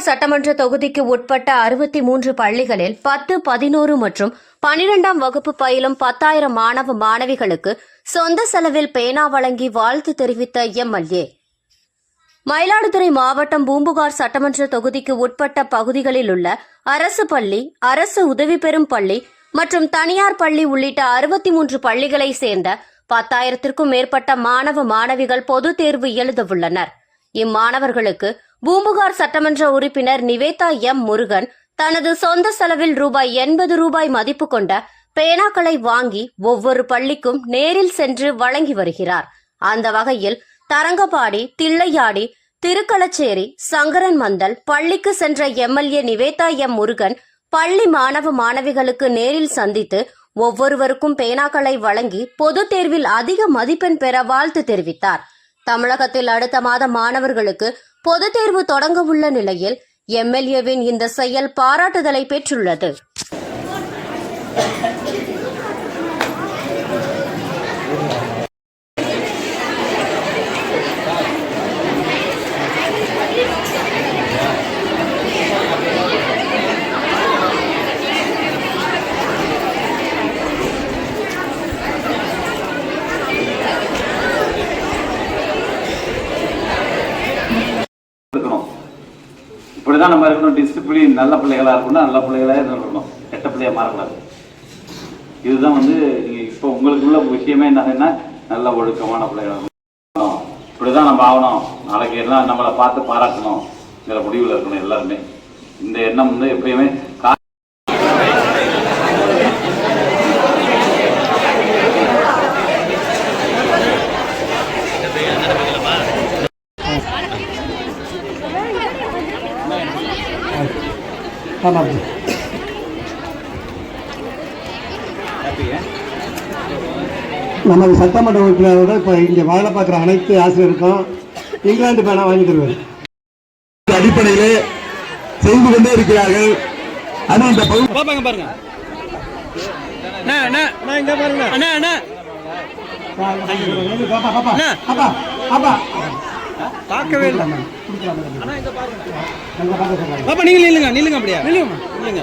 சட்டமன்ற தொகுதிக்கு உட்பட்ட அறுபத்தி மூன்று பள்ளிகளில் பத்து பதினோரு மற்றும் பனிரெண்டாம் வகுப்பு பயிலும் பத்தாயிரம் மாணவ மாணவிகளுக்கு சொந்த செலவில் பேனா வழங்கி வாழ்த்து தெரிவித்த எம்எல்ஏ. மயிலாடுதுறை மாவட்டம் பூம்புகார் சட்டமன்ற தொகுதிக்கு உட்பட்ட பகுதிகளில் உள்ள அரசு பள்ளி அரசு உதவி பெறும் பள்ளி மற்றும் தனியார் பள்ளி உள்ளிட்ட அறுபத்தி மூன்று பள்ளிகளை சேர்ந்த பத்தாயிரத்திற்கும் மேற்பட்ட மாணவ மாணவிகள் பொதுத் தேர்வு எழுதவுள்ளனா் இம்மாணவர்களுக்கு பூம்புகார் சட்டமன்ற உறுப்பினர் நிவேதா எம் முருகன் தனது சொந்த செலவில் ரூபாய் எண்பது ரூபாய் மதிப்பு கொண்ட பேனாக்களை வாங்கி ஒவ்வொரு பள்ளிக்கும் நேரில் சென்று வழங்கி வருகிறார். அந்த வகையில் தரங்கபாடி தில்லையாடி திருக்களச்சேரி சங்கரன் மந்தல் பள்ளிக்கு சென்ற எம்எல்ஏ நிவேதா எம் முருகன் பள்ளி மாணவ மாணவிகளுக்கு நேரில் சந்தித்து ஒவ்வொருவருக்கும் பேனாக்களை வழங்கி பொதுத் தேர்வில் அதிக மதிப்பெண் பெற வாழ்த்து தெரிவித்தார். தமிழகத்தில் அடுத்த மாதம் மாணவர்களுக்கு பொதுத் தேர்வு தொடங்க உள்ள நிலையில் எம்எல்ஏவின் இந்த செயல் பாராட்டுதலை பெற்றுள்ளது இருக்கணும் இப்படிதான் நம்ம இருக்கணும் டிசிப்ளின் நல்ல பிள்ளைகளாக இருக்கணும் நல்ல பிள்ளைகளாக இருக்கணும் கெட்ட பிள்ளையாக மாறக்கூடாது. இதுதான் வந்து இப்போ உங்களுக்கு உள்ள விஷயமே என்னதுன்னா நல்ல ஒழுக்கமான பிள்ளைகளாக இருக்கணும். இப்படிதான் நம்ம ஆகணும். நாளைக்கு எல்லாம் நம்மளை பார்த்து பாராட்டணுங்கிற முடிவில் இருக்கணும் எல்லாருமே. இந்த எண்ணம் வந்து எப்பயுமே ஆமாம் நமது சட்டமன்ற உறுப்பினரோட இப்போ இங்கே வேலை பார்க்குற அனைத்து ஆசிரியருக்கும் இங்கிலாந்து பேனா வாங்கி தருவார் அடிப்படையிலே செய்து கொண்டே இருக்கிறார்கள் ஆனால் இந்த பகுதி பாப்பாங்க பாருங்க அண்ணா அண்ணா நான் இங்கே பாருங்க பார்க்கவே இல்லை. சொல்றாங்க பாப்பா நீங்க நில்லுங்க நில்லுங்க அப்படியா. நில்லுங்க. நில்லுங்க.